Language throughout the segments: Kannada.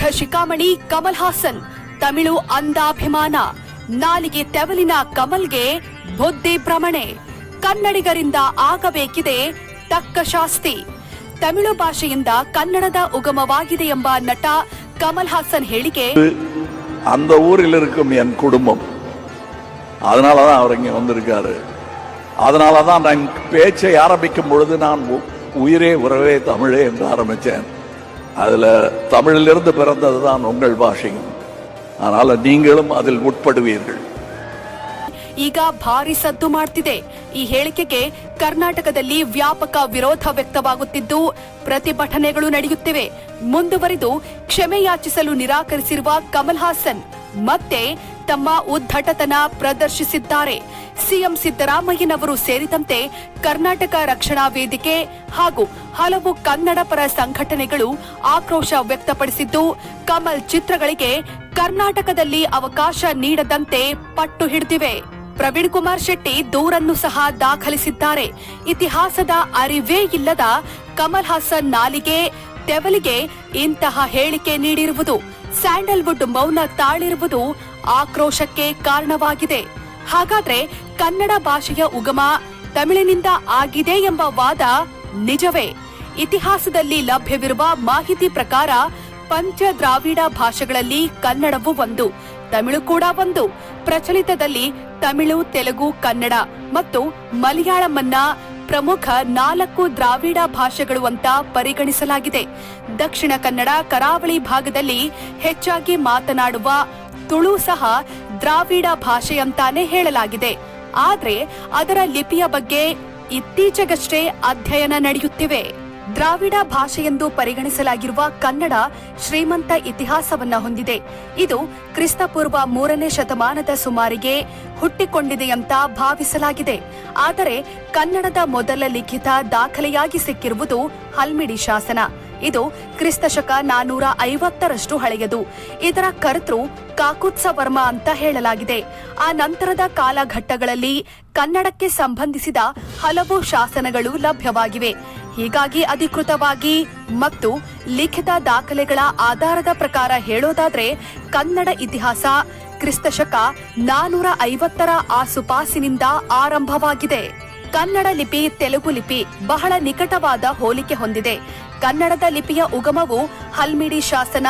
ದೀರ್ಘ ಶಿಖಾಮಣಿ ಕಮಲ್ ಹಾಸನ್ ತಮಿಳು ಅಂದಾಭಿಮಾನ ನಾಲಿಗೆ ತೆವಲಿನ ಕಮಲ್ಗೆ ಬುದ್ಧಿ ಭ್ರಮಣೆ ಕನ್ನಡಿಗರಿಂದ ಆಗಬೇಕಿದೆ ತಕ್ಕ ಶಾಸ್ತಿ ತಮಿಳು ಭಾಷೆಯಿಂದ ಕನ್ನಡದ ಉಗಮವಾಗಿದೆ ಎಂಬ ನಟ ಕಮಲ್ ಹಾಸನ್ ಹೇಳಿಕೆ அந்த ஊரில் இருக்கும் என் குடும்பம் அதனால தான் அவர் இங்கே வந்திருக்காரு அதனால தான் நான் பேச்சை ஆரம்பிக்கும் பொழுது நான் உ- உயிரே உறவே தமிழே என்று ஆரம்பித்தேன் அதில் தமிழிலிருந்து பிறந்தது தான் உங்கள் பாஷையும் அதனால் நீங்களும் அதில் உட்படுவீர்கள் ಈಗ ಭಾರಿ ಸದ್ದು ಮಾಡ್ತಿದೆ ಈ ಹೇಳಿಕೆಗೆ ಕರ್ನಾಟಕದಲ್ಲಿ ವ್ಯಾಪಕ ವಿರೋಧ ವ್ಯಕ್ತವಾಗುತ್ತಿದ್ದು ಪ್ರತಿಭಟನೆಗಳು ನಡೆಯುತ್ತಿವೆ ಮುಂದುವರಿದು ಕ್ಷಮೆ ಯಾಚಿಸಲು ನಿರಾಕರಿಸಿರುವ ಕಮಲ್ ಹಾಸನ್ ಮತ್ತೆ ತಮ್ಮ ಉದ್ದಟತನ ಪ್ರದರ್ಶಿಸಿದ್ದಾರೆ. ಸಿಎಂ ಸಿದ್ದರಾಮಯ್ಯನವರು ಸೇರಿದಂತೆ ಕರ್ನಾಟಕ ರಕ್ಷಣಾ ವೇದಿಕೆ ಹಾಗೂ ಹಲವು ಕನ್ನಡ ಪರ ಸಂಘಟನೆಗಳು ಆಕ್ರೋಶ ವ್ಯಕ್ತಪಡಿಸಿದ್ದು, ಕಮಲ್ ಚಿತ್ರಗಳಿಗೆ ಕರ್ನಾಟಕದಲ್ಲಿ ಅವಕಾಶ ನೀಡದಂತೆ ಪಟ್ಟು ಹಿಡಿದಿವೆ. ಪ್ರವೀಣ್ ಕುಮಾರ್ ಶೆಟ್ಟಿ ದೂರನ್ನು ಸಹ ದಾಖಲಿಸಿದ್ದಾರೆ. ಇತಿಹಾಸದ ಅರಿವೇ ಇಲ್ಲದ ಕಮಲ್ ಹಾಸನ್ ನಾಲಿಗೆ, ತೆವಲಿಗೆ ಇಂತಹ ಹೇಳಿಕೆ ನೀಡಿರುವುದು, ಸ್ಯಾಂಡಲ್ವುಡ್ ಮೌನ ತಾಳಿರುವುದು ಆಕ್ರೋಶಕ್ಕೆ ಕಾರಣವಾಗಿದೆ. ಹಾಗಾದ್ರೆ ಕನ್ನಡ ಭಾಷೆಯ ಉಗಮ ತಮಿಳಿನಿಂದ ಆಗಿದೆ ಎಂಬ ವಾದ ನಿಜವೇ? ಇತಿಹಾಸದಲ್ಲಿ ಲಭ್ಯವಿರುವ ಮಾಹಿತಿ ಪ್ರಕಾರ ಪಂಚ ದ್ರಾವಿಡ ಭಾಷೆಗಳಲ್ಲಿ ಕನ್ನಡವು ಒಂದು, ತಮಿಳು ಕೂಡ ಒಂದು. ಪ್ರಚಲಿತದಲ್ಲಿ ತಮಿಳು, ತೆಲುಗು, ಕನ್ನಡ ಮತ್ತು ಮಲಯಾಳಮನ್ನ ಪ್ರಮುಖ ನಾಲ್ಕು ದ್ರಾವಿಡ ಭಾಷೆಗಳು ಅಂತ ಪರಿಗಣಿಸಲಾಗಿದೆ. ದಕ್ಷಿಣ ಕನ್ನಡ ಕರಾವಳಿ ಭಾಗದಲ್ಲಿ ಹೆಚ್ಚಾಗಿ ಮಾತನಾಡುವ ತುಳು ಸಹ ದ್ರಾವಿಡ ಭಾಷೆಯಂತಾನೆ ಹೇಳಲಾಗಿದೆ. ಆದರೆ ಅದರ ಲಿಪಿಯ ಬಗ್ಗೆ ಇತ್ತೀಚೆಗಷ್ಟೇ ಅಧ್ಯಯನ ನಡೆಯುತ್ತಿವೆ. ದ್ರಾವಿಡ ಭಾಷೆಯೆಂದು ಪರಿಗಣಿಸಲಾಗಿರುವ ಕನ್ನಡ ಶ್ರೀಮಂತ ಇತಿಹಾಸವನ್ನ ಹೊಂದಿದೆ. ಇದು ಕ್ರಿಸ್ತಪೂರ್ವ ಮೂರನೇ ಶತಮಾನದ ಸುಮಾರಿಗೆ ಹುಟ್ಟಿಕೊಂಡಿದೆಯಂತ ಭಾವಿಸಲಾಗಿದೆ. ಆದರೆ ಕನ್ನಡದ ಮೊದಲ ಲಿಖಿತ ದಾಖಲೆಯಾಗಿ ಸಿಕ್ಕಿರುವುದು ಹಲ್ಮಿಡಿ ಶಾಸನ. ಇದು ಕ್ರಿಸ್ತಶಕ ನಾನೂರ ಐವತ್ತರಷ್ಟು ಹಳೆಯದು. ಇದರ ಕರ್ತೃ ಕಾಕುತ್ಸ ವರ್ಮ ಅಂತ ಹೇಳಲಾಗಿದೆ. ಆ ನಂತರದ ಕಾಲಘಟ್ಟಗಳಲ್ಲಿ ಕನ್ನಡಕ್ಕೆ ಸಂಬಂಧಿಸಿದ ಹಲವು ಶಾಸನಗಳು ಲಭ್ಯವಾಗಿವೆ. ಹೀಗಾಗಿ ಅಧಿಕೃತವಾಗಿ ಮತ್ತು ಲಿಖಿತ ದಾಖಲೆಗಳ ಆಧಾರದ ಪ್ರಕಾರ ಹೇಳೋದಾದ್ರೆ ಕನ್ನಡ ಇತಿಹಾಸ ಕ್ರಿಸ್ತಶಕ ನಾನೂರ ಐವತ್ತರ ಆಸುಪಾಸಿನಿಂದ ಆರಂಭವಾಗಿದೆ. ಕನ್ನಡ ಲಿಪಿ, ತೆಲುಗು ಲಿಪಿ ಬಹಳ ನಿಕಟವಾದ ಹೋಲಿಕೆ ಹೊಂದಿದೆ. ಕನ್ನಡದ ಲಿಪಿಯ ಉಗಮವು ಹಲ್ಮಿಡಿ ಶಾಸನ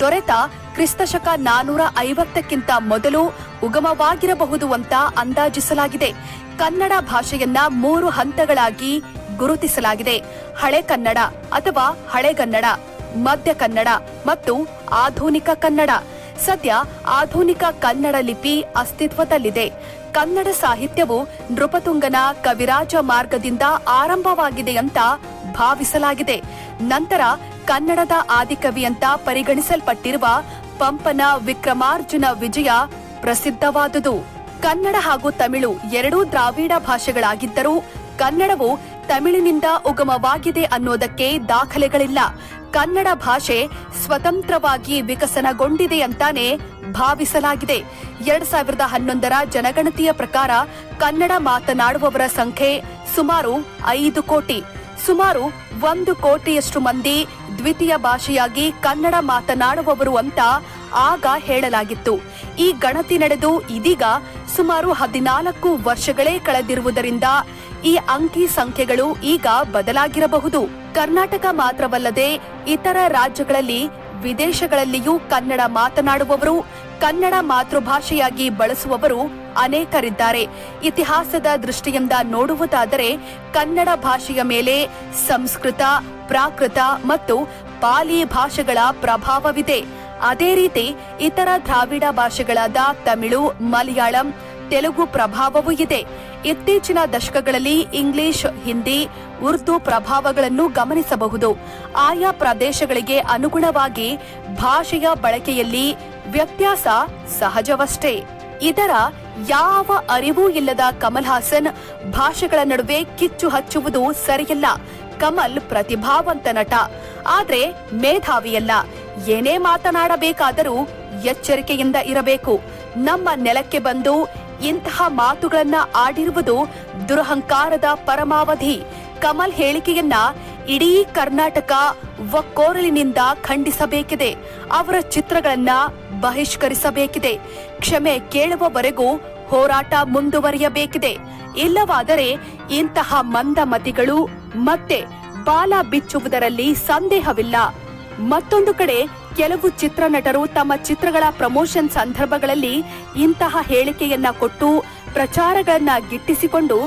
ದೊರೆತ ಕ್ರಿಸ್ತಶಕ ನಾನೂರ ಐವತ್ತಕ್ಕಿಂತ ಮೊದಲು ಉಗಮವಾಗಿರಬಹುದು ಅಂತ ಅಂದಾಜಿಸಲಾಗಿದೆ. ಕನ್ನಡ ಭಾಷೆಯನ್ನ ಮೂರು ಹಂತಗಳಾಗಿ ಗುರುತಿಸಲಾಗಿದೆ. ಹಳೆ ಕನ್ನಡ ಅಥವಾ ಹಳೆಗನ್ನಡ ಮಧ್ಯ ಕನ್ನಡ ಮತ್ತು ಆಧುನಿಕ ಕನ್ನಡ. ಸದ್ಯ ಆಧುನಿಕ ಕನ್ನಡ ಲಿಪಿ ಅಸ್ತಿತ್ವದಲ್ಲಿದೆ. ಕನ್ನಡ ಸಾಹಿತ್ಯವು ನೃಪತುಂಗನ ಕವಿರಾಜ ಮಾರ್ಗದಿಂದ ಆರಂಭವಾಗಿದೆ ಅಂತ ಭಾವಿಸಲಾಗಿದೆ. ನಂತರ ಕನ್ನಡದ ಆದಿಕವಿ ಅಂತ ಪರಿಗಣಿಸಲ್ಪಟ್ಟಿರುವ ಪಂಪನ ವಿಕ್ರಮಾರ್ಜುನ ವಿಜಯ ಪ್ರಸಿದ್ಧವಾದುದು. ಕನ್ನಡ ಹಾಗೂ ತಮಿಳು ಎರಡೂ ದ್ರಾವಿಡ ಭಾಷೆಗಳಾಗಿದ್ದರೂ ಕನ್ನಡವು ತಮಿಳಿನಿಂದ ಉಗಮವಾಗಿದೆ ಅನ್ನೋದಕ್ಕೆ ದಾಖಲೆಗಳಿಲ್ಲ. ಕನ್ನಡ ಭಾಷೆ ಸ್ವತಂತ್ರವಾಗಿ ವಿಕಸನಗೊಂಡಿದೆ ಅಂತಾನೆ ಭಾವಿಸಲಾಗಿದೆ. ಎರಡ್ ಸಾವಿರದ ಹನ್ನೊಂದರ ಜನಗಣತಿಯ ಪ್ರಕಾರ ಕನ್ನಡ ಮಾತನಾಡುವವರ ಸಂಖ್ಯೆ ಸುಮಾರು ಐದು ಕೋಟಿ. ಸುಮಾರು ಒಂದು ಕೋಟಿಯಷ್ಟು ಮಂದಿ ದ್ವಿತೀಯ ಭಾಷೆಯಾಗಿ ಕನ್ನಡ ಮಾತನಾಡುವವರು ಅಂತ ಆಗ ಹೇಳಲಾಗಿತ್ತು. ಈ ಗಣತಿ ನಡೆದು ಇದೀಗ ಸುಮಾರು ಹದಿನಾಲ್ಕು ವರ್ಷಗಳೇ ಕಳೆದಿರುವುದರಿಂದ ಈ ಅಂಕಿ ಸಂಖ್ಯೆಗಳು ಈಗ ಬದಲಾಗಿರಬಹುದು. ಕರ್ನಾಟಕ ಮಾತ್ರವಲ್ಲದೆ ಇತರ ರಾಜ್ಯಗಳಲ್ಲಿ, ವಿದೇಶಗಳಲ್ಲಿಯೂ ಕನ್ನಡ ಮಾತನಾಡುವವರು, ಕನ್ನಡ ಮಾತೃಭಾಷೆಯಾಗಿ ಬಳಸುವವರು ಅನೇಕರಿದ್ದಾರೆ. ಇತಿಹಾಸದ ದೃಷ್ಟಿಯಿಂದ ನೋಡುವುದಾದರೆ ಕನ್ನಡ ಭಾಷೆಯ ಮೇಲೆ ಸಂಸ್ಕೃತ, ಪ್ರಾಕೃತ ಮತ್ತು ಪಾಲಿ ಭಾಷೆಗಳ ಪ್ರಭಾವವಿದೆ. ಅದೇ ರೀತಿ ಇತರ ದ್ರಾವಿಡ ಭಾಷೆಗಳಾದ ತಮಿಳು, ಮಲಯಾಳಂ, ತೆಲುಗು ಪ್ರಭಾವವೂ ಇದೆ. ಇತ್ತೀಚಿನ ದಶಕಗಳಲ್ಲಿ ಇಂಗ್ಲಿಷ್, ಹಿಂದಿ ಉರ್ದು ಪ್ರಭಾವಗಳನ್ನು ಗಮನಿಸಬಹುದು. ಆಯಾ ಪ್ರದೇಶಗಳಿಗೆ ಅನುಗುಣವಾಗಿ ಭಾಷೆಯ ಬಳಕೆಯಲ್ಲಿ ವ್ಯತ್ಯಾಸ ಸಹಜವಷ್ಟೇ. ಇದರ ಯಾವ ಅರಿವೂ ಇಲ್ಲದ ಕಮಲ್ ಹಾಸನ್ ಭಾಷೆಗಳ ನಡುವೆ ಕಿಚ್ಚು ಹಚ್ಚುವುದು ಸರಿಯಲ್ಲ. ಕಮಲ್ ಪ್ರತಿಭಾವಂತ ನಟ. ಆದ್ರೆ ಮೇಧಾವಿಯಲ್ಲ. ಏನೇ ಮಾತನಾಡಬೇಕಾದರೂ ಎಚ್ಚರಿಕೆಯಿಂದ ಇರಬೇಕು. ನಮ್ಮ ನೆಲಕ್ಕೆ ಬಂದು ಇಂತಹ ಮಾತುಗಳನ್ನ ಆಡಿರುವುದು ದುರಹಂಕಾರದ ಪರಮಾವಧಿ. ಕಮಲ್ ಹೇಳಿಕೆಯನ್ನ ಇಡೀ ಕರ್ನಾಟಕ ಒಕ್ಕೋರಲಿನಿಂದ ಖಂಡಿಸಬೇಕಿದೆ. ಅವರ ಚಿತ್ರಗಳನ್ನ ಬಹಿಷ್ಕರಿಸಬೇಕಿದೆ. ಕ್ಷಮೆ ಕೇಳುವವರೆಗೂ ಹೋರಾಟ ಮುಂದುವರಿಯಬೇಕಿದೆ. ಇಲ್ಲವಾದರೆ ಇಂತಹ ಮಂದಮತಿಗಳು ಮತ್ತೆ ಬಾಲ ಬಿಚ್ಚುವುದರಲ್ಲಿ ಸಂದೇಹವಿಲ್ಲ. ಮತ್ತೊಂದು ಕಡೆ ಕೆಲವು ಚಿತ್ರನಟರು ತಮ್ಮ ಚಿತ್ರಗಳ ಪ್ರಮೋಷನ್ ಸಂದರ್ಭಗಳಲ್ಲಿ ಇಂತಹ ಹೇಳಿಕೆಯನ್ನ ಕೊಟ್ಟು ಪ್ರಚಾರಗಳನ್ನ ಗಿಟ್ಟಿಸಿಕೊಂಡು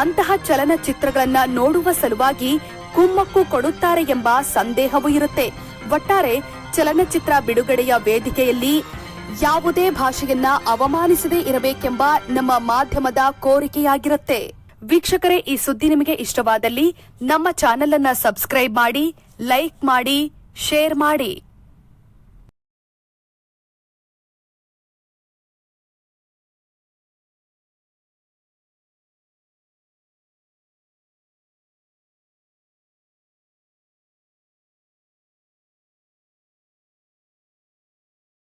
ಅಂತಹ ಚಲನಚಿತ್ರಗಳನ್ನ ನೋಡುವ ಸಲುವಾಗಿ ಕುಮ್ಮಕ್ಕು ಕೊಡುತ್ತಾರೆ ಎಂಬ ಸಂದೇಹವೂ ಇರುತ್ತೆ. ಒಟ್ಟಾರೆ ಚಲನಚಿತ್ರ ಬಿಡುಗಡೆಯ ವೇದಿಕೆಯಲ್ಲಿ ಯಾವುದೇ ಭಾಷೆಯನ್ನ ಅವಮಾನಿಸದೇ ಇರಬೇಕೆಂಬ ನಮ್ಮ ಮಾಧ್ಯಮದ ಕೋರಿಕೆಯಾಗಿರುತ್ತೆ. ವೀಕ್ಷಕರೇ, ಈ ಸುದ್ದಿ ನಿಮಗೆ ಇಷ್ಟವಾದಲ್ಲಿ ನಮ್ಮ ಚಾನೆಲ್ ಅನ್ನ ಸಬ್ಸ್ಕ್ರೈಬ್ ಮಾಡಿ, ಲೈಕ್ ಮಾಡಿ ಶೇರ್ ಮಾಡಿ.